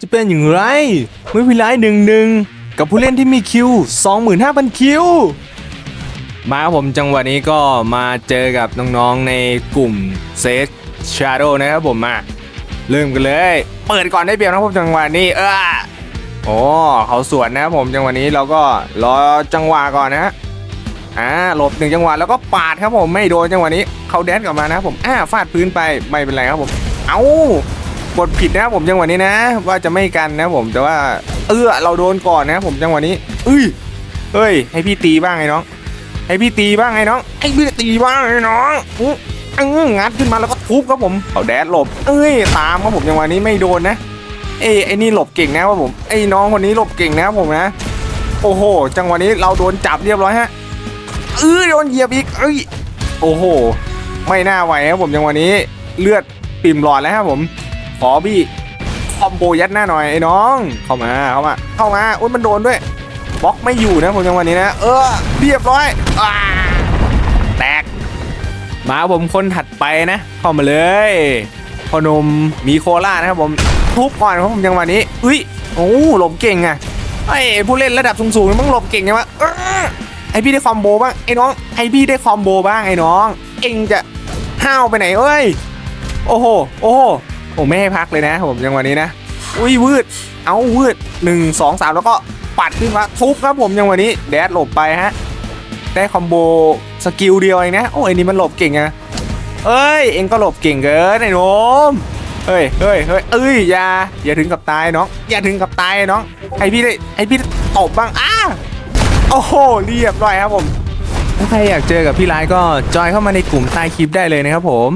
จะเป็นอย่างไรเมื่อพี่ไลท์หนึ่งหนึ่งกับผู้เล่นที่มีคิว 25,000 คิว มาครับผมจังหวะนี้ก็มาเจอกับน้องๆในกลุ่มเซตชาร์โดนะครับผมมาเริ่มกันเลย เปิดก่อนได้เปรียบนะครับผมจังหวะนี้ เออโอ้เขาสวนนะครับผมจังหวะนี้เราก็รอจังหวะก่อนนะฮะอ่าหลบหนึ่งจังหวะแล้วก็ปาดครับผมไม่โดนจังหวะนี้เขาแดนกลับมานะครับผมอ่าฟาดพื้นไปไม่เป็นไรครับผม เอ้า กดผิดนะครับผมจังหวะนี้นะ ว่าจะไม่กันนะผมแต่ว่า เออเราโดนก่อนนะผมจังหวะนี้เอ้ยเฮ้ย ให้พี่ตีบ้างไอ้น้อง ให้พี่ตีบ้างไอ้น้องให้พี่ตีบ้างไอ้น้องอื้อองัดขึ้นมาแล้วก็ทุบครับผมเขาแดดหลบ เอ้ยตามครับผมจังหวะนี้ไม่โดนนะเอ้ไอ้นี่หลบเก่งนะครับผมไอ้น้องคนนี้หลบเก่งนะครับผมนะโอ้โห จังหวะนี้เราโดนจับเรียบร้อยฮะเออโดนเหยียบอีกเอ้ยโอ้โห ไม่น่าไหวครับผมจังหวะนี้เลือดปิ่มหลอดแล้วครับผม ขอบี้คอมโบยัดหน้าหน่อยไอ้น้อง เข้ามาเข้ามาเข้ามาอุ้ยมันโดนด้วยบล็อกไม่อยู่นะผมจังหวะนี้นะ เออเรียบร้อยอแตก มาผมคนถัดไปนะ เข้ามาเลยพนมมีโคล่านะครับผมทุบก่อนครับผมจังหวะนี้อุ้ยโอ้หลบเก่งอะไอผู้เล่นระดับสูงๆมันหลบเก่งจังวะไอพี่ได้คอมโบบ้างไอ้น้องไอพี่ได้คอมโบบ้างไอ้น้อง เอ็งจะห้าวไปไหนเอ้ยโอ้โหโอ้โห ผมไม่ให้พักเลยนะ ผมจังหวะนี้นะ อุ้ยวืด เอาวืดหนึ่งสองสามแล้วก็ปัดขึ้นมาทุบครับผมจังหวะนี้แดดหลบไปฮะ ได้คอมโบสกิลเดียวเองนะ โอ้ยอันนี่มันหลบเก่งอะเอ้ย เอ็งก็หลบเก่งเกินไอ้หนมเฮ้ยเฮ้ยเฮ้ยเอ้ยอย่าอย่าถึงกับตายน้อง อย่าถึงกับตายน้องให้พี่ได้ให้พี่ตบบ้างอ้าโอ้โหเรียบร้อยครับผมถ้าใครอยากเจอกับพี่ไลก็จอยเข้ามาในกลุ่มใต้คลิปได้เลยนะครับผม